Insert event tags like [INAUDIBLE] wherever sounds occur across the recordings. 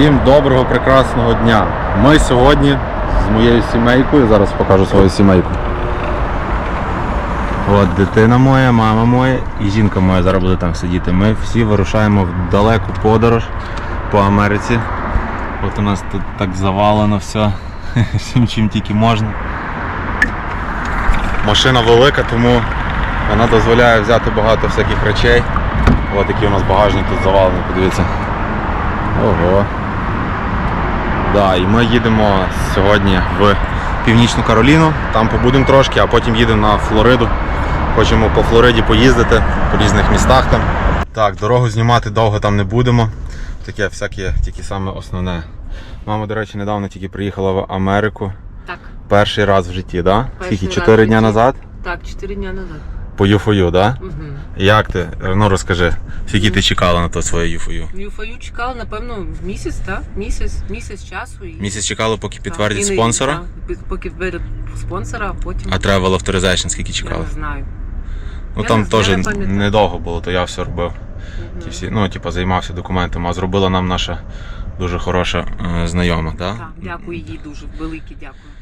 Всім доброго, прекрасного дня. Ми сьогодні з моєю сімейкою, зараз покажу свою сімейку. От дитина моя, мама моя і жінка моя зараз буде там сидіти. Ми всі вирушаємо в далеку подорож по Америці. От у нас тут так завалено все, [LAUGHS] всім чим тільки можна. Машина велика, тому вона дозволяє взяти багато всяких речей. Ось такий у нас багажник тут завалений, подивіться. Ого. Да, і ми їдемо сьогодні в Північну Кароліну, там побудемо трошки, а потім їдемо на Флориду. Хочемо по Флориді поїздити, по різних містах там. Так, дорогу знімати довго там не будемо. Таке всяке, тільки саме основне. Мама, до речі, недавно тільки приїхала в Америку. Так, Перший раз в житті, да? Скільки? Чотири в дня назад? так, 4 дня назад. По ЮФОЮ, да? Угу. Як ти? Ну розкажи, скільки ти чекала на то своє ЮФОЮ? Юфою чекала, напевно, місяць, так? Місяць, місяць часу. І, Місяць чекало, поки так, підтвердять і не- спонсора, так, поки підтвердять спонсора, а потім а Travel Authorization скільки я не знаю. Ну Я там не знаю, теж не пам'ятаю. недовго було, то я все робив. Ті всі, ну, типу, займався документами, а зробила нам наша дуже хороша е, знайома. Да? Так, дякую їй дуже, велике дякую.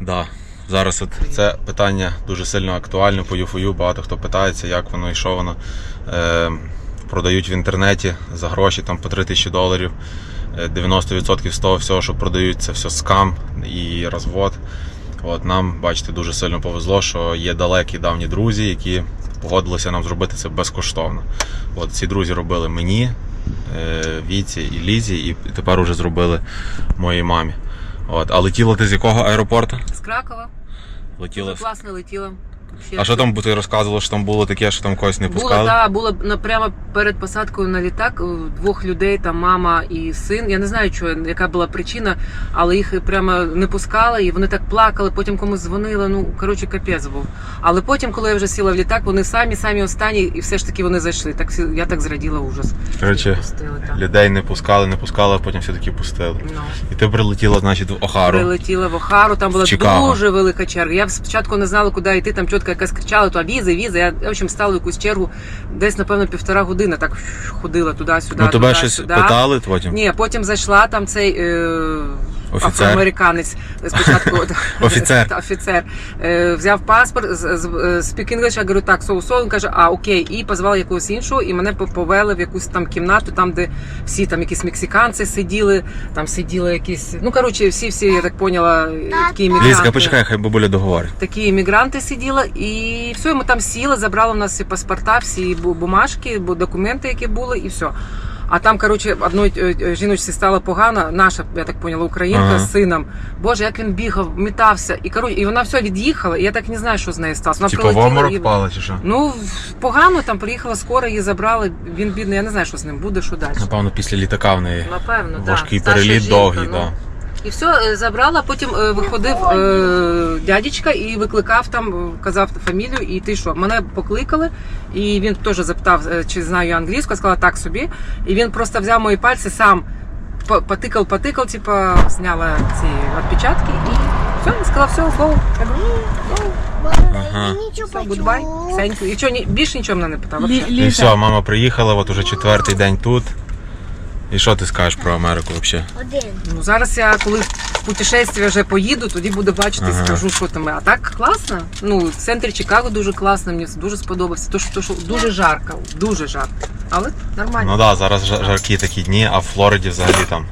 Да. Зараз це питання дуже сильно актуальне по ЮФОЮ. Багато хто питається, як воно і що воно. Е, продають в інтернеті за гроші там по 3 тисячі доларів. Е, 90% з того всього, що продають, це все скам і розвод. От нам, бачите, дуже сильно повезло, що є далекі давні друзі, які погодилися нам зробити це безкоштовно. От ці друзі робили мені, е, Віці і Лізі, і тепер уже зробили моїй мамі. От. А летіла ти з якого аеропорту? З Кракова. Летіла. Дуже класно летіла. Ще А що там ти розказувала, що там було таке, що там когось не Було, пускали? да, було на- прямо перед посадкою на літак е, двох людей, там мама і син. Я не знаю, що, яка була причина, але їх прямо не пускали, і вони так плакали, потім комусь дзвонили. Ну, коротше, капець був. Але потім, коли я вже сіла в літак, вони самі, самі останні, і все ж таки вони зайшли. Так всі- я так зраділа ужас. Коротше, Пустили людей не пускали, не пускали, а потім все-таки пустили. Ну. І ти прилетіла, значить, в Охару. Прилетіла в Охару, там була В Чикаго. дуже велика черга. Я спочатку не знала, куди йти, там чітко якась кричала, то візи, візи. Я в общем стала в якусь чергу, десь, напевно, півтора години так ходила туди-сюди. Ну тебе туди, щось сюди. питали потім? Ні, потім зайшла там цей. Е... Офіцер? Афроамериканець спочатку [LAUGHS] Офіцер. Офіцер е, взяв паспорт, з- English, я говорю, так, so, so. Він каже, а окей, і позвав якогось іншого, і мене по- повели в якусь там кімнату, там, де всі там якісь мексиканці сиділи, там сиділи якісь. Ну коротше, всі, всі, я так поняла, такі іммігранти. Лізка, почекай, хай бабуля договорить. Такі іммігранти сиділи, і все, ми там сіли, забрали в нас всі паспорта, всі бумажки, бу- документи, які були, і все. А там, коротше, одної е, е, жіночці стало погано, наша, я так поняла, українка Ага. з сином. Боже, як він бігав, метався. І коротше, і вона все від'їхала, і я так не знаю, що з нею сталося. Вона Типа в обморок і- чи що? Ну, погано там приїхала скоро, її забрали. Він бідний, я не знаю, що з ним буде, що далі. Напевно, після літака в неї Напевно, так. важкий Старша переліт жінка, довгий, ну. І все, забрала, потім е, виходив е, дядечка і викликав там, е, казав фамілію, і ти що? Мене покликали, і він теж запитав, чи знаю я англійську, я сказала так собі. І він просто взяв мої пальці, сам потикав, потикав, типа, зняла ці відпечатки і все, він сказав, все, слово. Я говорю, «Ну, Ага. все, гудбай, thank you. І що, ні, більше нічого мене не питав. вообще. І все, мама приїхала, от уже четвертий день тут. І що ти скажеш про Америку взагалі? Один. Ну зараз я коли в путешествие вже поїду, тоді буду бачити, Ага. скажу, що там. А так класно. Ну, в центрі Чикаго дуже класно, мені дуже сподобався. То, що, то, що дуже жарко, дуже жарко. Але нормально. Ну так, да, зараз жа- жаркі такі дні, а в Флориді взагалі там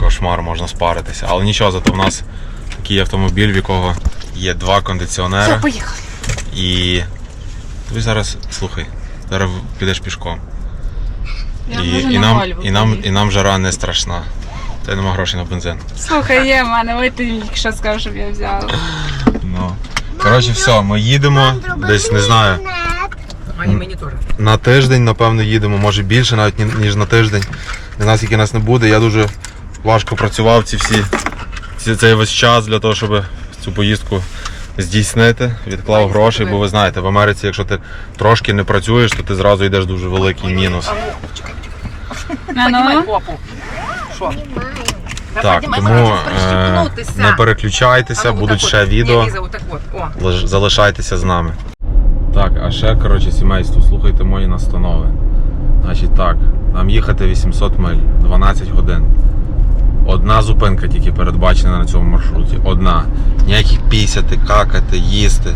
кошмар можна спаритися. Але нічого, зато в нас такий автомобіль, в якого є два кондиціонери. поїхали. І тобі зараз, слухай, зараз підеш пішком. І, і, нам, і, нам, і нам жара не страшна. Та й нема грошей на бензин. Слухай, є в мене, ой ти тільки що сказав, щоб я взяла. Ну. Коротше, все, ми їдемо десь, не знаю, А і мені теж. на тиждень, напевно, їдемо, може більше, навіть ні- ніж на тиждень. Не знаю, скільки нас не буде. Я дуже важко працював ці всі ці, цей весь час для того, щоб цю поїздку здійснити. Відклав гроші, бо ви знаєте, в Америці, якщо ти трошки не працюєш, то ти зразу йдеш дуже великий мінус. На ну. попу. Що? Так, тому е, не переключайтеся, будуть ще відео. Залишайтеся з нами. Так, а ще, коротше, сімейство, слухайте мої настанови. Значить так, нам їхати 800 миль, 12 годин. Одна зупинка тільки передбачена на цьому маршруті. Одна. Ніяких пісяти, какати, їсти.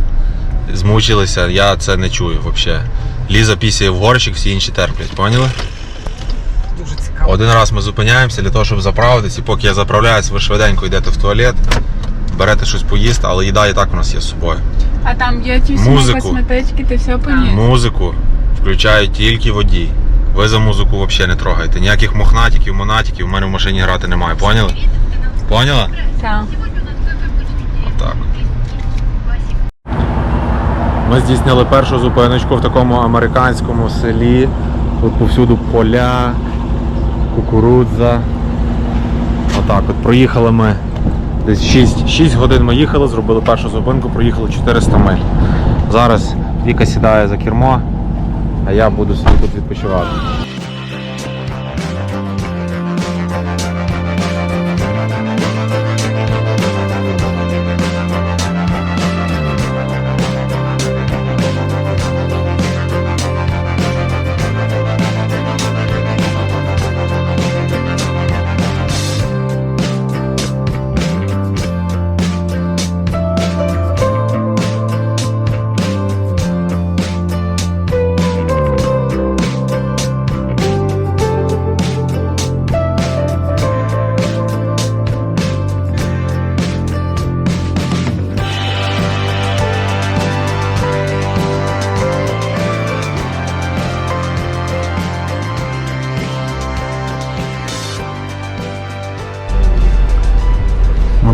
Змучилися, я це не чую взагалі. Ліза пісяє в горщик, всі інші терплять, поняли? Один раз ми зупиняємося для того, щоб заправитись, і поки я заправляюсь, ви швиденько йдете в туалет, берете щось поїсти, але їда і так у нас є з собою. А там є ті всі Музику. косметички, ти все поніс. Музику включають тільки водій. Ви за музику взагалі не трогайте. Ніяких мохнатиків, монатиків в мене в машині грати немає. Поняли? Поняла? Так. Отак. Ми здійснили першу зупиночку в такому американському селі. Тут повсюду поля, кукурудза. Отак от проїхали ми десь 6, 6 годин ми їхали, зробили першу зупинку, проїхали 400 миль. Зараз Віка сідає за кермо, а я буду собі тут відпочивати.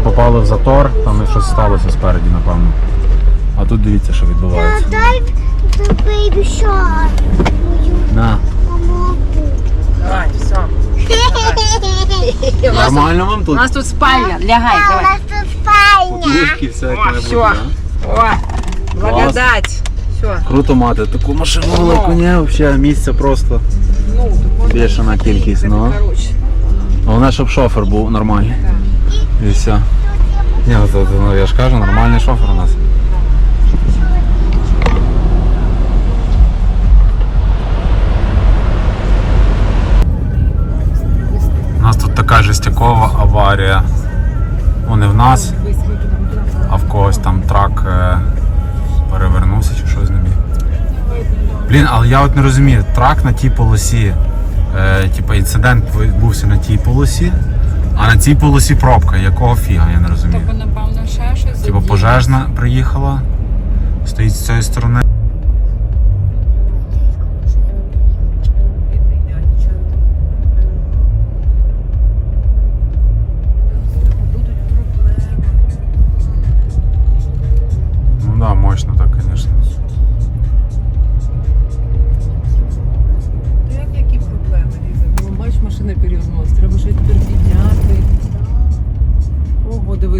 Попали в затор, там і щось сталося спереді, напевно. А тут дивіться, що відбувається. Дай the baby. На. Давай, все. Нормально вам У тут? нас тут спальня. Лягай, У давай. нас тут спальня. все О, має да? О, благодать. Все. Круто мати таку машину велику, ні, взагалі місця просто. Ну, тут можна Бешена кількість, ну. Короче. Головне, щоб шофер був нормальний. І все. Ні, ну, ну, я ж кажу, нормальний шофер у нас. У нас тут така жестякова аварія. Ну, не в нас, а в когось там трак е, перевернувся чи щось не міг. Блін, але я от не розумію, трак на тій полосі, е, типу інцидент відбувся на тій полосі, а на цій полосі пробка. Якого фіга, я не розумію. Тобто, напевно, ще щось. Типу пожежна приїхала, стоїть з цієї сторони. Ну да, мощно так, конечно. Та як які проблеми, Ліза? Ну, бачиш, машина.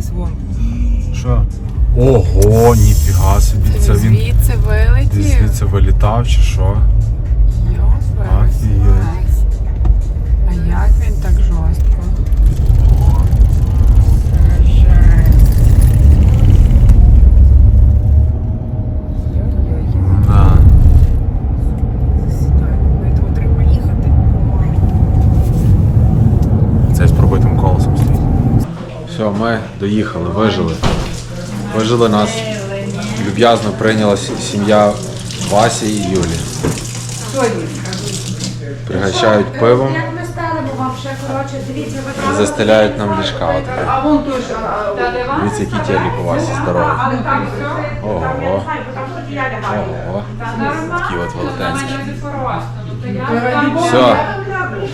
Дивись вон. Що? Ого, ніфіга собі. Це він Звідси десь вилетів. звідси вилітав чи що? Йоперс. Офігеть. А як він так жорстко? Ну да. Поэтому треба їхати. Цей з пробитим колесом стоїть. Все, ми доїхали, вижили. Вижили нас. Люб'язно прийняла сім'я Васі і Юлі. Пригощають пивом і застеляють нам ліжка. А вон той ж. Дивіться, який телек у Васі здоровий. Ого. Ого. Такі от велетенські. Все.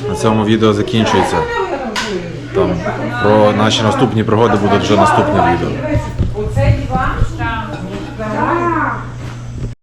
На цьому відео закінчується. Там про наші наступні пригоди будуть вже наступне відео.